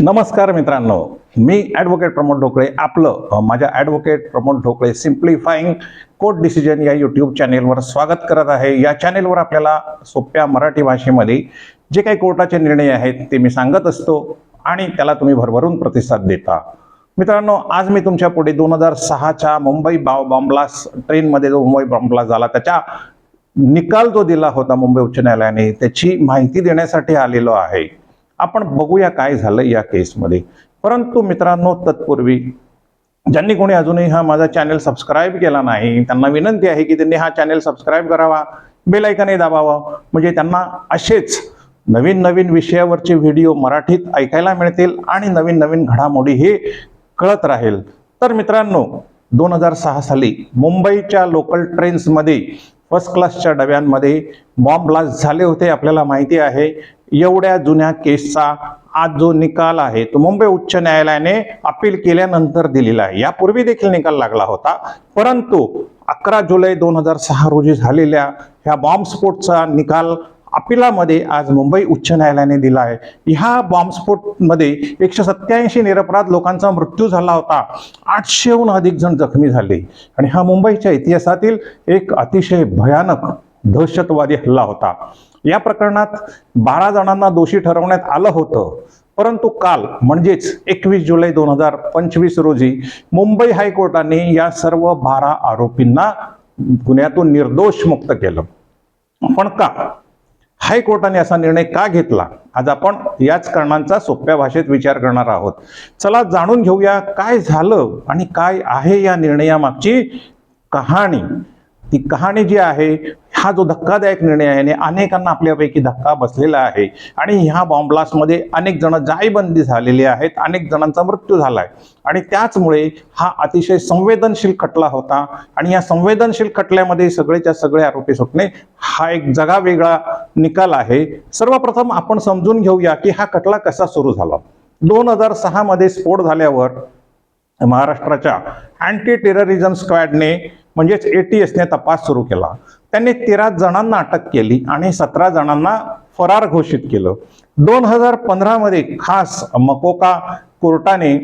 नमस्कार मित्रांनो मी ॲडव्होकेट प्रमोद ढोकळे. आपलं माझ्या advocate Pramod Dhokale simplifying court decision या यूट्यूब चॅनेलवर स्वागत करत आहे. या चॅनेलवर आपल्याला सोप्या मराठी भाषेमध्ये जे काही कोर्टाचे निर्णय आहेत ते मी सांगत असतो आणि त्याला तुम्ही भरभरून प्रतिसाद देता. मित्रांनो आज मी तुमच्यापुढे दोन हजार सहाच्या मुंबई बा बॉम्ब्लास ट्रेनमध्ये जो मुंबई बॉम्बलास झाला त्याच्या निकाल जो दिला होता मुंबई उच्च न्यायालयाने त्याची माहिती देण्यासाठी आलेलो आहे. आपण बघूया काय झालं या केसमध्ये. परंतु मित्रांनो तत्पूर्वी ज्यांनी कोणी अजूनही हा माझा चॅनल सबस्क्राईब केला नाही त्यांना विनंती आहे की त्यांनी हा चॅनल सबस्क्राईब करावा बेलायकनही दाबावं. म्हणजे त्यांना असेच नवीन नवीन विषयावरचे व्हिडिओ मराठीत ऐकायला मिळतील आणि नवीन नवीन घडामोडी हे कळत राहील. तर मित्रांनो दोन हजार सहा साली मुंबईच्या लोकल ट्रेन्समध्ये फर्स्ट क्लासच्या डब्यांमध्ये बॉम्ब ब्लास्ट झाले होते आपल्याला माहिती आहे. एवढ्या जुन्या केसचा आज जो निकाल आहे तो मुंबई उच्च न्यायालयाने अपील केल्यानंतर दिलेला आहे. यापूर्वी देखील निकाल लागला होता. परंतु अकरा जुलै दोन हजार सहा रोजी झालेल्या ह्या बॉम्बस्फोटचा निकाल अपिलामध्ये आज मुंबई उच्च न्यायालयाने दिला आहे. ह्या बॉम्बस्फोटमध्ये एकशे सत्याऐंशी निरपराध लोकांचा मृत्यू झाला होता. आठशेहून अधिक जण जखमी झाले. आणि हा मुंबईच्या इतिहासातील एक अतिशय भयानक दहशतवादी हल्ला होता. या प्रकरणात बारा जणांना दोषी ठरवण्यात आलं होतं. परंतु काल म्हणजेच एकवीस जुलै दोन हजार पंचवीस रोजी मुंबई हायकोर्टाने या सर्व बारा आरोपींना गुन्ह्यातून निर्दोष मुक्त केलं. पण का? हायकोर्टाने असा निर्णय का घेतला? आज आपण याच कारणांचा सोप्या भाषेत विचार करणार आहोत. चला जाणून घेऊया काय झालं आणि काय आहे या निर्णयामागची कहाणी. ती कहाणी जी आहे हा जो धक्कादायक निर्णय आहे आणि अनेकांना आपल्यापैकी धक्का बसलेला आहे. आणि ह्या बॉम्बलास्टमध्ये अनेक जण जायबंदी झालेली आहेत अनेक जणांचा मृत्यू झाला आहे आणि त्याचमुळे हा अतिशय संवेदनशील खटला होता आणि या संवेदनशील खटल्यामध्ये सगळेच्या सगळे आरोपी सुटणे हा एक जगावेगळा निकाल आहे. सर्वप्रथम आपण समजून घेऊया की हा खटला कसा सुरू झाला. दोन हजार सहामध्ये स्फोट झाल्यावर महाराष्ट्राच्या अँटी टेररिझम स्क्वॅडने म्हणजेच ए टी एसने तपास सुरू केला. त्यांनी तेरा जणांना अटक केली आणि सतरा जणांना फरार घोषित केलं. दोन हजार पंधरामध्ये खास मकोका कोर्टाने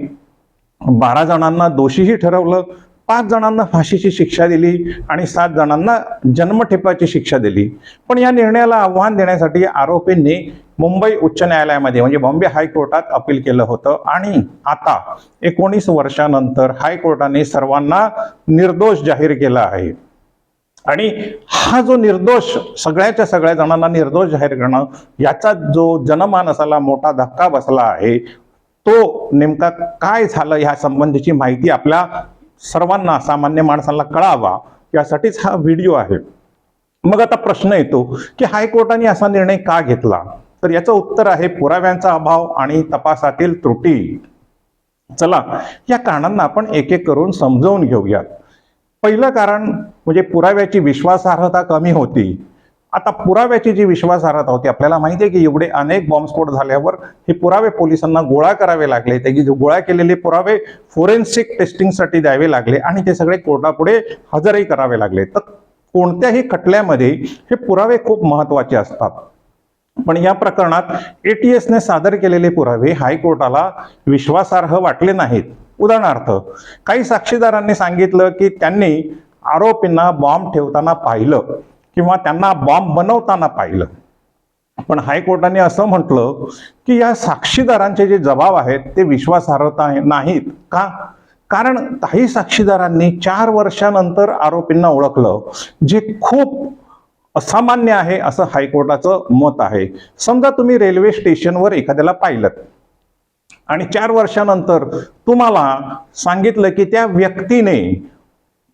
बारा जणांना दोषीही ठरवलं. पाच जणांना फाशीची शिक्षा दिली आणि सात जणांना जन्मठेपाची शिक्षा दिली. पण या निर्णयाला आव्हान देण्यासाठी आरोपींनी मुंबई उच्च न्यायालयामध्ये म्हणजे बॉम्बे हायकोर्टात अपील केलं होतं. आणि आता एकोणीस वर्षानंतर हायकोर्टाने सर्वांना निर्दोष जाहीर केला आहे. आणि हा जो निर्दोष सगळ्याच्या सगळ्या जणांना निर्दोष जाहीर करणं याचा जो जनमानसाला मोठा धक्का बसला आहे तो नेमका काय झालं ह्या संबंधीची माहिती आपल्या सर्वांना सामान्य माणसाला कळावा यासाठीच हा व्हिडिओ आहे. मग आता प्रश्न येतो की हायकोर्टाने असा निर्णय का घेतला? तर याचं उत्तर आहे पुराव्यांचा अभाव आणि तपासातील त्रुटी. चला या कारणांना आपण एक एक करून समजावून घेऊयात. पहिलं कारण म्हणजे पुराव्याची विश्वासार्हता कमी होती. आता पुराव्याची जी विश्वासार्हता होती आपल्याला माहिती आहे की एवढे अनेक बॉम्बस्फोट झाल्यावर हे पुरावे पोलिसांना गोळा करावे लागले. ते गोळा केलेले पुरावे फोरेन्सिक टेस्टिंगसाठी द्यावे लागले आणि ते सगळे कोर्टापुढे हजरही करावे लागले. तर कोणत्याही खटल्यामध्ये हे पुरावे खूप महत्त्वाचे असतात. पण या प्रकरणात एटीएसने सादर केलेले पुरावे हायकोर्टाला विश्वासार्ह वाटले नाहीत. उदाहरणार्थ काही साक्षीदारांनी सांगितलं की त्यांनी आरोपींना बॉम्ब ठेवताना पाहिलं. किंवा त्यांना बॉम्ब बनवताना पाहिलं. पण हायकोर्टाने असं म्हटलं की या साक्षीदारांचे जे जबाब आहेत ते विश्वासार्हता नाहीत. का? कारण काही साक्षीदारांनी चार वर्षानंतर आरोपींना ओळखलं जे खूप असामान्य आहे असं हायकोर्टाचं मत आहे. समजा तुम्ही रेल्वे स्टेशनवर एखाद्याला पाहिलं आणि चार वर्षानंतर तुम्हाला सांगितलं की त्या व्यक्तीने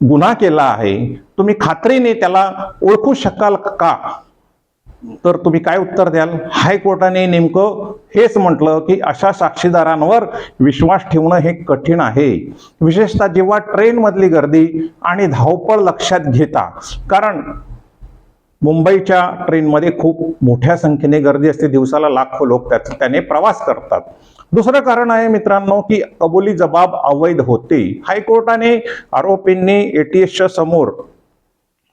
गुन्हा केला आहे तुम्ही खात्रीने त्याला ओळखू शकाल का? तर तुम्ही काय उत्तर द्याल? हायकोर्टाने नेमकं हेच म्हटलं की अशा साक्षीदारांवर विश्वास ठेवणं हे कठीण आहे. विशेषतः जेव्हा ट्रेनमधली गर्दी आणि धावपळ लक्षात घेता कारण मुंबईच्या ट्रेनमध्ये खूप मोठ्या संख्येने गर्दी असते दिवसाला लाखो लोक त्या त्याने प्रवास करतात. दुसरं कारण आहे मित्रांनो की कबुली जबाब अवैध होते. हायकोर्टाने आरोपींनी एटीएसच्या समोर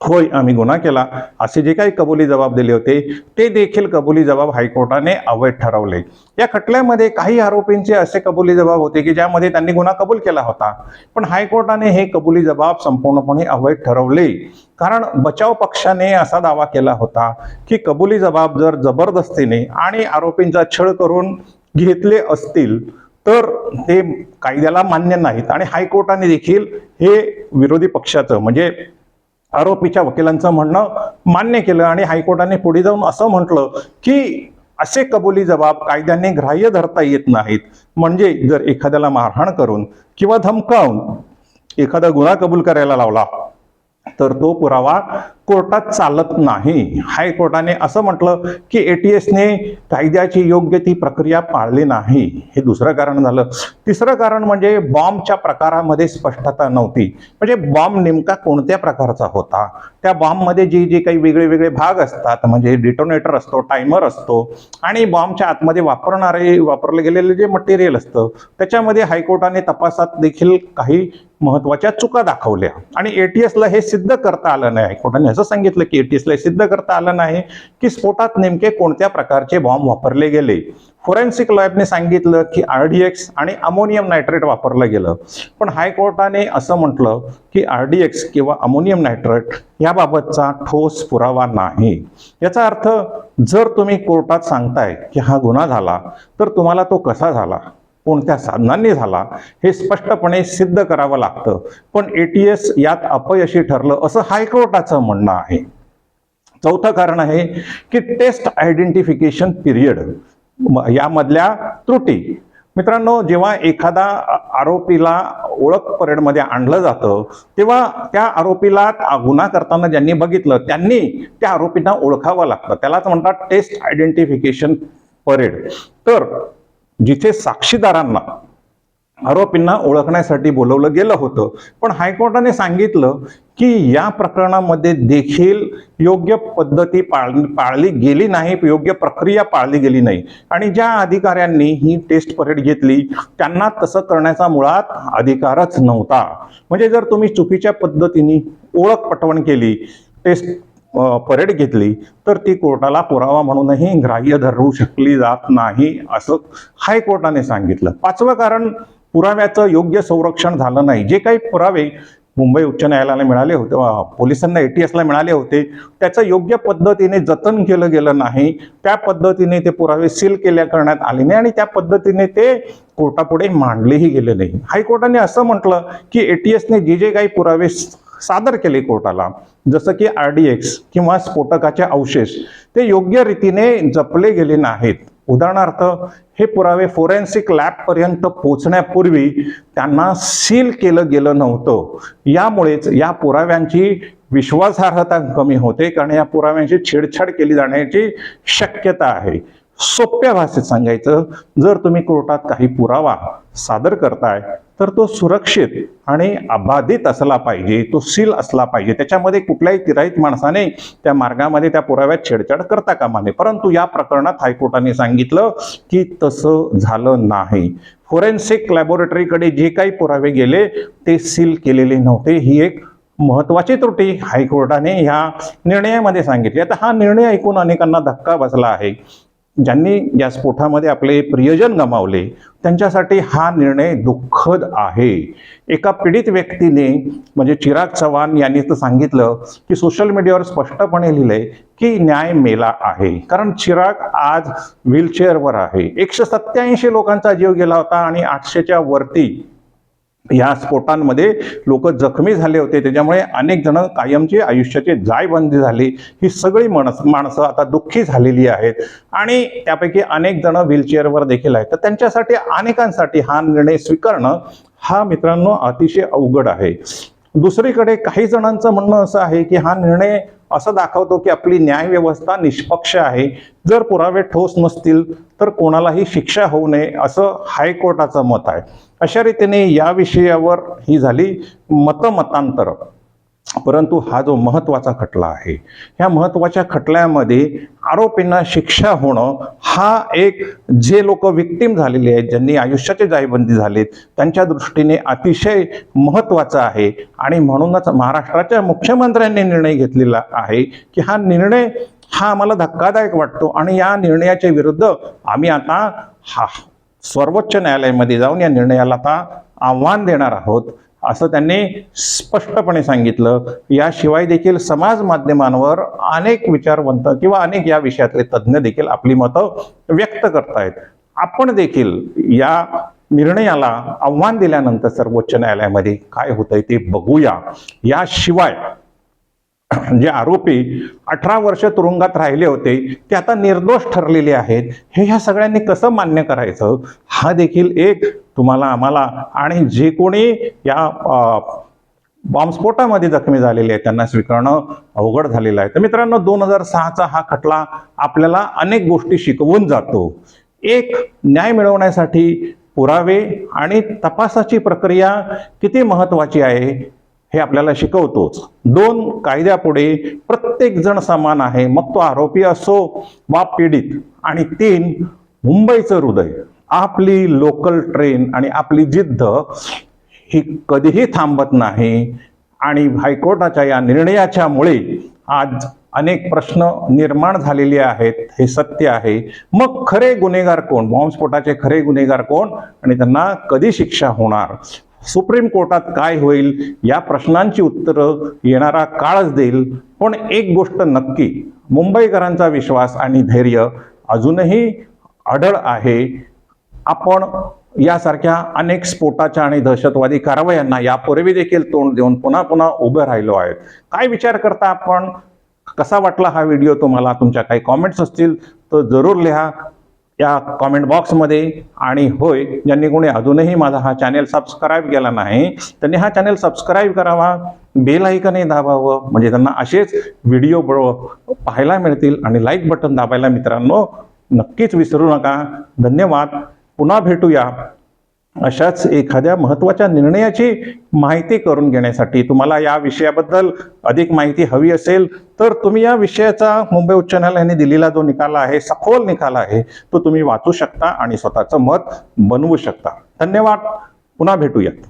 होय आम्ही गुन्हा केला असे जे काही कबुली जबाब दिले होते ते देखील कबुली जबाब हायकोर्टाने अवैध ठरवले. या खटल्यामध्ये काही आरोपींचे असे कबुली जबाब होते की ज्यामध्ये त्यांनी गुन्हा कबूल केला होता. पण हायकोर्टाने हे कबुली जबाब संपूर्णपणे अवैध ठरवले. कारण बचाव पक्षाने असा दावा केला होता की कबुली जबाब जर जबरदस्तीने आणि आरोपींचा छळ करून घेतले असतील तर ते कायद्याला मान्य नाहीत. आणि हायकोर्टाने देखील हे विरोधी पक्षाचं म्हणजे आरोपीच्या वकिलांचं म्हणणं मान्य केलं आणि हायकोर्टाने पुढे जाऊन असं म्हटलं की असे कबुली जबाब कायद्याने ग्राह्य धरता येत नाहीत. म्हणजे जर एखाद्याला मारहाण करून किंवा धमकावून एखादा गुन्हा कबूल करायला लावला तर तो पुरावा कोर्टात चालत नाही. हायकोर्टाने असं म्हटलं की एटीएसने कायद्याची योग्य ती प्रक्रिया पाळली नाही. हे दुसरं कारण झालं. तिसरं कारण म्हणजे बॉम्बच्या प्रकारामध्ये स्पष्टता नव्हती. म्हणजे बॉम्ब नेमका कोणत्या प्रकारचा होता? त्या बॉम्बमध्ये जे जे काही वेगळे वेगळे भाग असतात म्हणजे डिटोनेटर असतो टायमर असतो आणि बॉम्बच्या आतमध्ये वापरणारे वापरले गेलेले जे मटेरियल असतं त्याच्यामध्ये हायकोर्टाने तपासात देखील काही महत्त्वाच्या चुका दाखवल्या. आणि एटीएसला हे सिद्ध करता आलं नाही. हायकोर्टाने असं सांगितलं की एटीएसला सिद्ध करता आलं नाही की स्फोटात नेमके कोणत्या प्रकारचे बॉम्ब वापरले गेले? फोरेन्सिक लॅबने सांगितलं की आरडीएक्स आणि अमोनियम नायट्रेट वापरलं गेलं. पण हायकोर्टाने असं म्हटलं की आरडीएक्स किंवा अमोनियम नायट्रेट याबाबतचा ठोस पुरावा नाही. याचा अर्थ जर तुम्ही कोर्टात सांगताय की हा गुन्हा झाला तर तुम्हाला तो कसा झाला? कोणत्या साधनांनी झाला हे स्पष्टपणे सिद्ध करावं लागतं. पण एटीएस यात अपयशी ठरलं असं हायकोर्टाचं म्हणणं आहे. चौथं कारण आहे की टेस्ट आयडेंटिफिकेशन पिरियड यामधल्या त्रुटी. मित्रांनो जेव्हा एखादा आरोपीला ओळख परेडमध्ये आणलं जातं तेव्हा त्या आरोपीला गुन्हा करताना ज्यांनी बघितलं त्यांनी त्या आरोपींना ओळखावं लागतं. त्यालाच म्हणतात टेस्ट आयडेंटिफिकेशन परेड तर जिथे साक्षीदारांना आरोपींना ओळखण्यासाठी बोलवलं गेलं होतं. पण हायकोर्टाने सांगितलं की या प्रकरणामध्ये देखील योग्य पद्धती पाळ पाळली गेली नाही योग्य प्रक्रिया पाळली गेली नाही. आणि ज्या अधिकाऱ्यांनी ही टेस्ट परेड घेतली त्यांना तसं करण्याचा मुळात अधिकारच नव्हता. म्हणजे जर तुम्ही चुकीच्या पद्धतीने ओळख पटवण केली टेस्ट परेड घेतली तर ती कोर्टाला पुरावा म्हणूनही ग्राह्य धरू शकली जात नाही असं हायकोर्टाने सांगितलं. पाचवं कारण पुराव्याचं योग्य संरक्षण झालं नाही. जे काही पुरावे मुंबई उच्च न्यायालयाला मिळाले होते अ, पोलिसांना एटीएसला मिळाले होते त्याचं योग्य पद्धतीने जतन केलं गेलं नाही. त्या पद्धतीने ते पुरावे सील केल्या करण्यात आले नाही आणि त्या पद्धतीने ते कोर्टापुढे मांडलेही गेले नाही. हायकोर्टाने असं म्हटलं की एटीएसने जे जे काही पुरावे सादर केले कोर्टाला. जसं की आर डी एक्स किंवा स्फोटकाचे अवशेष ते योग्य रीतीने जपले गेले नाहीत. उदाहरणार्थ हे पुरावे फोरेन्सिक लॅबपर्यंत पोहोचण्यापूर्वी त्यांना सील केलं गेलं नव्हतं. यामुळेच या पुराव्यांची विश्वासार्हता कमी होते कारण या पुराव्यांची छेडछाड केली जाण्याची शक्यता आहे. सोप्या भाषेत सांगायचं जर तुम्ही कोर्टात काही पुरावा सादर करताय तर तो सुरक्षित आणि अबाधित असला पाहिजे तो सील असला पाहिजे. त्याच्यामध्ये कुठल्याही तिराईत माणसाने त्या मार्गामध्ये त्या पुराव्यात छेडछाड करता कामा नये. परंतु या प्रकरणात हायकोर्टाने सांगितलं की तसं झालं नाही. फोरेन्सिक लॅबोरेटरीकडे जे काही पुरावे गेले ते सील केलेले नव्हते. ही एक महत्वाची त्रुटी हायकोर्टाने ह्या निर्णयामध्ये सांगितली. आता हा निर्णय ऐकून अनेकांना धक्का बसला आहे. ज्यांनी या स्फोटामध्ये आपले प्रियजन गमावले त्यांच्यासाठी हा निर्णय दुःखद आहे. एका पीडित व्यक्तीने म्हणजे चिराग चव्हाण यांनी तर सांगितलं की सोशल मीडियावर स्पष्टपणे लिहिलंय की न्याय मेला आहे. कारण चिराग आज व्हीलचेअरवर आहे. एकशे सत्याऐंशी लोकांचा जीव गेला होता आणि आठशेच्या वरती या स्फोटांमध्ये लोक जखमी झाले होते. त्याच्यामुळे अनेक जण कायमची आयुष्याची जायबंदी झाली. ही सगळी माणस माणसं आता दुःखी झालेली आहेत. आणि त्यापैकी अनेक जण व्हीलचेअरवर देखील आहेत. तर त्यांच्यासाठी अनेकांसाठी हा निर्णय स्वीकारणं हा मित्रांनो अतिशय अवघड आहे. दुसरीकडे काही जणांचं म्हणणं असं आहे की हा निर्णय असं दाखवतो की आपली न्यायव्यवस्था निष्पक्ष आहे. जर पुरावे ठोस नसतील तर कोणालाही शिक्षा होऊ नये असं हायकोर्टाचं मत आहे. अशा रीतीने या विषयावर ही झाली मतमतांतर. परंतु हा जो महत्त्वाचा खटला आहे ह्या महत्त्वाच्या खटल्यामध्ये आरोपींना शिक्षा होणं हा एक जे लोक विक्टीम झालेले आहेत ज्यांनी आयुष्याचे जायबंदी झालेत त्यांच्या दृष्टीने अतिशय महत्त्वाचा आहे. आणि म्हणूनच महाराष्ट्राच्या मुख्यमंत्र्यांनी निर्णय घेतलेला आहे की हा निर्णय हा आम्हाला धक्कादायक वाटतो. आणि या निर्णयाच्या विरुद्ध आम्ही आता हा सर्वोच्च न्यायालयामध्ये जाऊन या निर्णयाला आता आव्हान देणार आहोत असं त्यांनी स्पष्टपणे सांगितलं. याशिवाय देखील समाज माध्यमांवर अनेक विचारवंत किंवा अनेक या विषयातले तज्ज्ञ देखील आपली मतं व्यक्त करतायत. आपण देखील या निर्णयाला आव्हान दिल्यानंतर सर्वोच्च न्यायालयामध्ये काय होतंय ते बघूया. याशिवाय जे आरोपी अठरा वर्ष तुरुंगात राहिले होते ते आता निर्दोष ठरलेले आहेत. हे ह्या सगळ्यांनी कसं मान्य करायचं? हा देखील एक तुम्हाला आम्हाला आणि जे कोणी या बॉम्बस्फोटामध्ये जखमी झालेले आहेत त्यांना स्वीकारणं अवघड झालेलं आहे. तर मित्रांनो दोन हजार सहाचा हा खटला आपल्याला अनेक गोष्टी शिकवून जातो. एक न्याय मिळवण्यासाठी पुरावे आणि तपासाची प्रक्रिया किती महत्वाची आहे? हे आपल्याला शिकवतोच. दोन कायद्यापुढे प्रत्येक जण समान आहे. मग तो आरोपी असो वा पीडित आणि तीन मुंबईचं हृदय. आपली लोकल ट्रेन आणि आपली जिद्द ही कधीही थांबत नाही आणि हायकोर्टाच्या या निर्णयाच्यामुळे आज अनेक प्रश्न निर्माण झालेले आहेत. हे सत्य आहे. मग खरे गुन्हेगार कोण? बॉम्बस्फोटाचे खरे गुन्हेगार कोण? आणि त्यांना कधी शिक्षा होणार? सुप्रीम कोर्टात काय होईल या प्रश्नांची उत्तरं येणारा काळच देईल. पण एक गोष्ट नक्की मुंबईकरांचा विश्वास आणि धैर्य अजूनही अढळ आहे. आपण यासारख्या अनेक स्फोटाच्या आणि दहशतवादी कारवायांना यापूर्वी देखील तोंड देऊन पुन्हा पुन्हा उभे राहिलो आहेत. काय विचार करता आपण? कसा वाटला हा व्हिडिओ तुम्हाला? तुमच्या काही कॉमेंट्स असतील तर जरूर लिहा. या कॉमेंट बॉक्समध्ये आणि होय ज्यांनी कोणी अजूनही माझा हा चॅनेल सबस्क्राईब केला नाही त्यांनी हा चॅनेल सबस्क्राईब करावा बेल ऐकनही दाबावं म्हणजे त्यांना असेच व्हिडिओ पाहायला मिळतील आणि लाईक बटन दाबायला मित्रांनो नक्कीच विसरू नका. धन्यवाद. पुन्हा भेटूया. अशाच एखाद्या महत्त्वाच्या निर्णयाची माहिती करून घेण्यासाठी तुम्हाला या विषयाबद्दल अधिक माहिती हवी असेल तर तुम्ही या विषयाचा मुंबई उच्च न्यायालयाने दिलेला जो निकाल आहे सखोल निकाल आहे तो तुम्ही वाचू शकता आणि स्वतःचं मत बनवू शकता. धन्यवाद. पुन्हा भेटूयात.